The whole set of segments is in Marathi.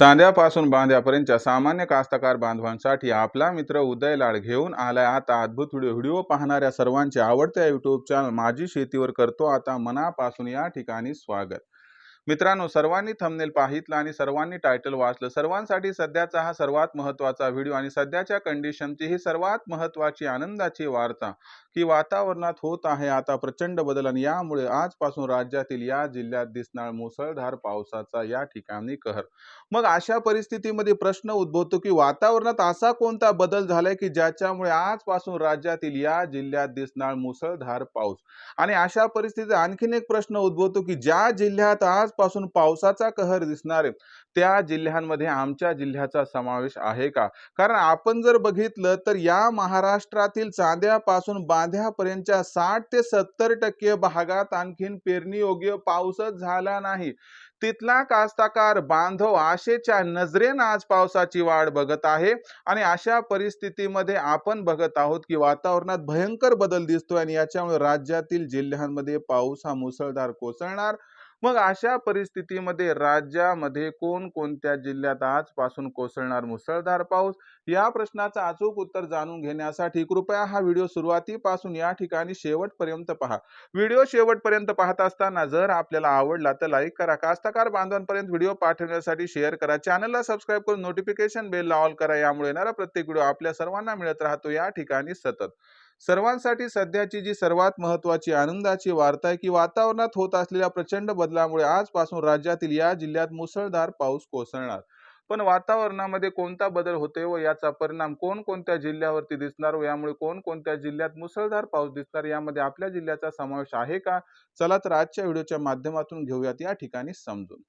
चांद्यापासून बांध्यापर्यंतच्या सामान्य कास्तकार बांधवांसाठी आपला मित्र उदय लाड घेऊन आलाय. आता अद्भुत व्हिडिओ व्हिडिओ पाहणाऱ्या सर्वांचे आवडत्या युट्यूब चॅनल माझी शेतीवर करतो. आता मनापासून या ठिकाणी स्वागत. मित्रांनो सर्वांनी थंबनेल पाहितलं आणि सर्वांनी टायटल वाचलं. सर्वांसाठी सध्याचा हा सर्वात महत्त्वाचा व्हिडिओ आणि सध्याच्या कंडिशनची ही सर्वात महत्त्वाची आनंदाची वार्ता की वातावरणात होत आहे आता प्रचंड बदल आणि यामुळे आजपासून राज्यातील या जिल्ह्यात दिसणार मुसळधार पावसाचा या ठिकाणी कहर. मग अशा परिस्थितीमध्ये प्रश्न उद्भवतो की वातावरणात असा कोणता बदल झालाय की ज्याच्यामुळे आजपासून राज्यातील या जिल्ह्यात दिसणार मुसळधार पाऊस? आणि अशा परिस्थितीत आणखीन एक प्रश्न उद्भवतो की ज्या जिल्ह्यात आज आजपासून पावसाचा कहर दिसणार आहे. त्या जिल्ह्यांमध्ये आमच्या जिल्ह्याचा समावेश आहे का? कारण आपण जर बघितलं तर या महाराष्ट्रातील चांद्यापासून बांध्यापर्यंतच्या साठ ते सत्तर टक्के भागात आणखीन पेरणी योग्य पाऊसच झाला नाही. तिथला कास्ताकार बांधव आशेच्या नजरेनं आज पावसाची वाढ बघत आहे आणि अशा परिस्थितीमध्ये आपण बघत आहोत की वातावरणात भयंकर बदल दिसतोय आणि याच्यामुळे राज्यातील जिल्ह्यांमध्ये पाऊस हा मुसळधार कोसळणार मग अशा परिस्थितीमध्ये राज्यामध्ये कोणकोणत्या जिल्ह्यात आजपासून कोसळणार मुसळधार पाऊस? या प्रश्नाचं अचूक उत्तर जाणून घेण्यासाठी कृपया हा व्हिडिओ सुरुवातीपासून या ठिकाणी शेवटपर्यंत पहा. व्हिडिओ शेवटपर्यंत पाहत असताना जर आपल्याला आवडला तर लाईक करा कास्तकार बांधवांपर्यंत व्हिडिओ पाठवण्यासाठी शेअर करा. चॅनलला सबस्क्राईब करून नोटिफिकेशन बेल ऑल करा. यामुळे येणारा प्रत्येक व्हिडिओ आपल्या सर्वांना मिळत राहतो. या ठिकाणी सतत. सर्वांसाठी सध्याची जी सर्वात महत्वाची आनंदाची वार्ता आहे की वातावरणात होत असलेल्या प्रचंड बदलामुळे आजपासून राज्यातील या जिल्ह्यात मुसळधार पाऊस कोसळणार. पण वातावरणामध्ये कोणता बदल होतोय व याचा परिणाम कोणकोणत्या जिल्ह्यावरती दिसणार व यामुळे कोणकोणत्या जिल्ह्यात मुसळधार पाऊस दिसणार यामध्ये आपल्या जिल्ह्याचा समावेश आहे का? चला तर आजच्या व्हिडिओच्या माध्यमातून घेऊयात. या ठिकाणी समजून.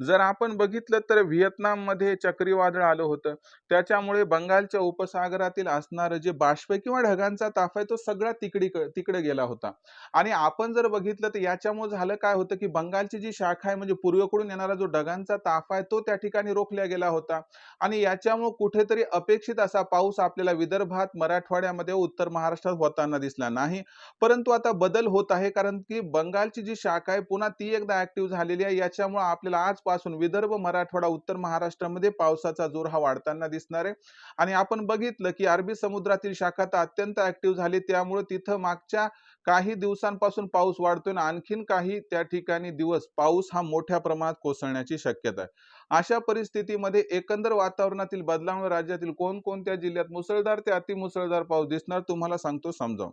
जर आपण बघितलं तर व्हिएतनाममध्ये चक्रीवादळ आलं होतं. त्याच्यामुळे बंगालच्या उपसागरातील असणारं जे बाष्प किंवा ढगांचा ताफ आहे तो सगळा तिकडी तिकडे गेला होता. आणि आपण जर बघितलं तर याच्यामुळे झालं काय होतं की बंगालची जी शाखा आहे म्हणजे पूर्वेकडून येणारा जो ढगांचा ताफ आहे तो त्या ठिकाणी रोखल्या गेला होता. आणि याच्यामुळे कुठेतरी अपेक्षित असा पाऊस आपल्याला विदर्भात मराठवाड्यामध्ये उत्तर महाराष्ट्रात होताना दिसला नाही. परंतु आता बदल होत आहे कारण की बंगालची जी शाखा आहे पुन्हा ती एकदा ऍक्टिव्ह झालेली आहे. याच्यामुळे आपल्याला आज आजपासून विदर्भ मराठवाडा उत्तर महाराष्ट्रामध्ये पावसाचा जोर हा वाढताना दिसणार आहे. आणि आपण बघितलं की अरबी समुद्रातील शाखा आता अत्यंत ऍक्टिव्ह झाली. त्यामुळे तिथं मागच्या काही दिवसांपासून पाऊस वाढतोय आणि आणखीन काही त्या ठिकाणी दिवस पाऊस हा मोठ्या प्रमाणात कोसळण्याची शक्यता आहे. अशा परिस्थितीमध्ये एकंदर वातावरणातील बदलामुळे राज्यातील कोणकोणत्या जिल्ह्यात मुसळधार ते अतिमुसळधार पाऊस दिसणार तुम्हाला सांगतो समजावून.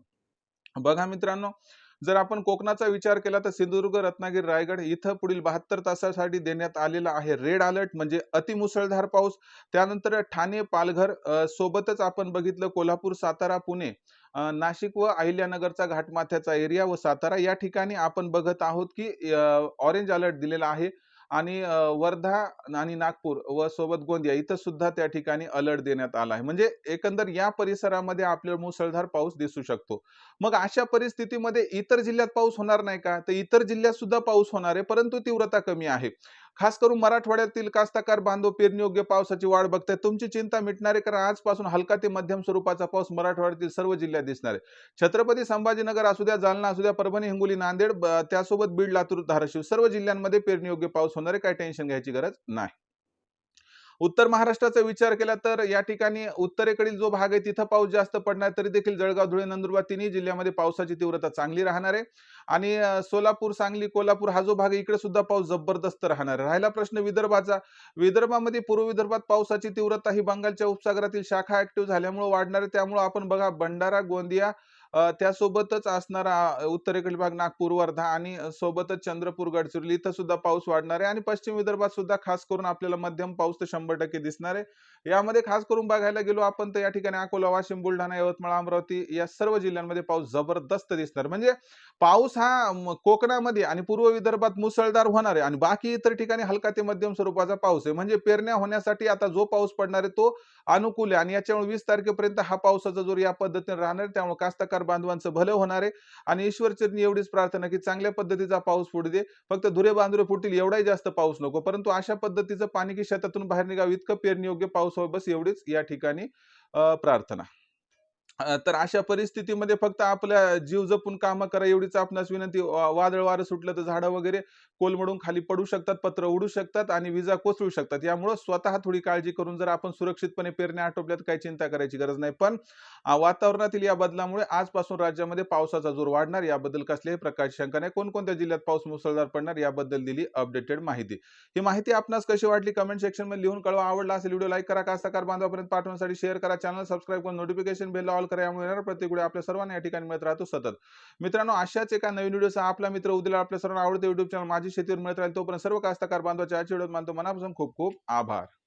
बघा मित्रांनो जर आपण कोकणाचा विचार केला तर सिंधुदुर्ग रत्नागिरी रायगड इथं पुढील बहात्तर तासासाठी देण्यात आलेला आहे. रेड अलर्ट म्हणजे अतिमुसळधार पाऊस. त्यानंतर ठाणे पालघर सोबतच आपण बघितलं कोल्हापूर सातारा पुणे नाशिक व अहिल्यानगरचा घाटमाथ्याचा एरिया व सातारा. या ठिकाणी आपण बघत आहोत की ऑरेंज अलर्ट दिलेला आहे. आणि वर्धा आणि नागपूर व सोबत गोंदिया इथं सुद्धा त्या ठिकाणी अलर्ट देण्यात आला आहे. म्हणजे एकंदर या परिसरामध्ये आपल्याला मुसळधार पाऊस दिसू शकतो. मग अशा परिस्थितीमध्ये इतर जिल्ह्यात पाऊस होणार नाही का? तर इतर जिल्ह्यात सुद्धा पाऊस होणार आहे परंतु तीव्रता कमी आहे. खास करून मराठवाड्यातील कास्तकार बांधव पेरणीयोग्य पावसाची वाढ बघताय तुमची चिंता मिटणार आहे कारण आजपासून हलका ते मध्यम स्वरूपाचा पाऊस मराठवाड्यातील सर्व जिल्ह्यात दिसणार आहे. छत्रपती संभाजीनगर असू द्या जालना असू द्या परभणी हिंगोली नांदेड त्यासोबत बीड लातूर धाराशिव सर्व जिल्ह्यांमध्ये पेरणीयोग्य पाऊस होणार आहे काय टेन्शन घ्यायची गरज नाही. उत्तर महाराष्ट्राचा विचार केला तर या ठिकाणी उत्तरेकडील जो भाग आहे तिथं पाऊस जास्त पडणार तरी देखील जळगाव धुळे नंदुरबार तिन्ही जिल्ह्यामध्ये पावसाची तीव्रता चांगली राहणार आहे. आणि सोलापूर सांगली कोल्हापूर हा जो भाग आहे इकडे सुद्धा पाऊस जबरदस्त राहणार आहे. राहिला प्रश्न विदर्भाचा. विदर्भामध्ये पूर्व विदर्भात पावसाची तीव्रता ही बंगालच्या उपसागरातील शाखा ऍक्टिव्ह झाल्यामुळे वाढणार आहे. त्यामुळे आपण बघा भंडारा गोंदिया त्यासोबतच असणारा उत्तरेकडील भाग नागपूर वर्धा आणि सोबतच चंद्रपूर गडचिरोली इथं सुद्धा पाऊस वाढणार आहे आणि पश्चिम विदर्भात सुद्धा खास करून आपल्याला मध्यम पाऊस तर शंभर टक्के दिसणार आहे. यामध्ये खास करून बघायला गेलो आपण तर या ठिकाणी अकोला वाशिम बुलढाणा यवतमाळ अमरावती या सर्व जिल्ह्यांमध्ये पाऊस जबरदस्त दिसणार. म्हणजे पाऊस हा कोकणामध्ये आणि पूर्व विदर्भात मुसळधार होणार आहे आणि बाकी इतर ठिकाणी हलका ते मध्यम स्वरूपाचा पाऊस आहे. म्हणजे पेरण्या होण्यासाठी आता जो पाऊस पडणार आहे तो अनुकूल आहे आणि याच्यामुळे वीस तारखेपर्यंत हा पावसाचा जोर या पद्धतीने राहणार आहे त्यामुळे कास्तकार बांधवांचं भलं होणार आहे आणि ईश्वरचरणी एवढीच प्रार्थना की चांगल्या पद्धतीचा पाऊस फुटू दे. फक्त धुरे बांधुरे फुटतील एवढाही जास्त पाऊस नको. परंतु अशा पद्धतीचं पाणी की शेतातून बाहेर निघावं इतकं पेरणी योग्य पाऊस हवं बस एवढीच या ठिकाणी प्रार्थना. तर अशा परिस्थितीमध्ये फक्त आपल्या जीव जपून कामं करा एवढीच आपणास विनंती. वादळ वारं सुटलं तर झाडं वगैरे कोलमडून खाली पडू शकतात, पत्र उडू शकतात आणि विजा कोसळू शकतात. यामुळं स्वतः थोडी काळजी करून जर आपण सुरक्षितपणे पेरण्या आटोपल्यात काही चिंता करायची गरज नाही. पण वातावरणातील या बदलामुळे आजपासून राज्यामध्ये पावसाचा जोर वाढणार याबद्दल कसल्याही प्रकारची शंका नाही. कोणकोणत्या जिल्ह्यात पाऊस मुसळधार पडणार याबद्दल दिली अपडेटेड माहिती. ही माहिती आपणास कशी वाटली कमेंट सेक्शनमध्ये लिहून कळवा. आवडला असेल व्हिडिओ लाईक करा, कास्तकार बांधवापर्यंत पाठवण्यासाठी शेअर करा, चॅनल सबस्क्राईब करून नोटिफिकेशन बेल ऑल करा. यामुळे येणारा प्रत्येक आपल्या सर्वांना या ठिकाणी मिळत राहतो सतत. मित्रांनो अशाच एका नवीन व्हिडिओचा आपला मित्र उद्याला आपल्या सर्वांना आवडते युट्यूब चॅनल माझी शेतीवर मिळत राहील. तोपर्यंत सर्व कास्तकार बांधवाच्या आजच्या व्हिडिओत मानतो मनापासून खूप खूप आभार.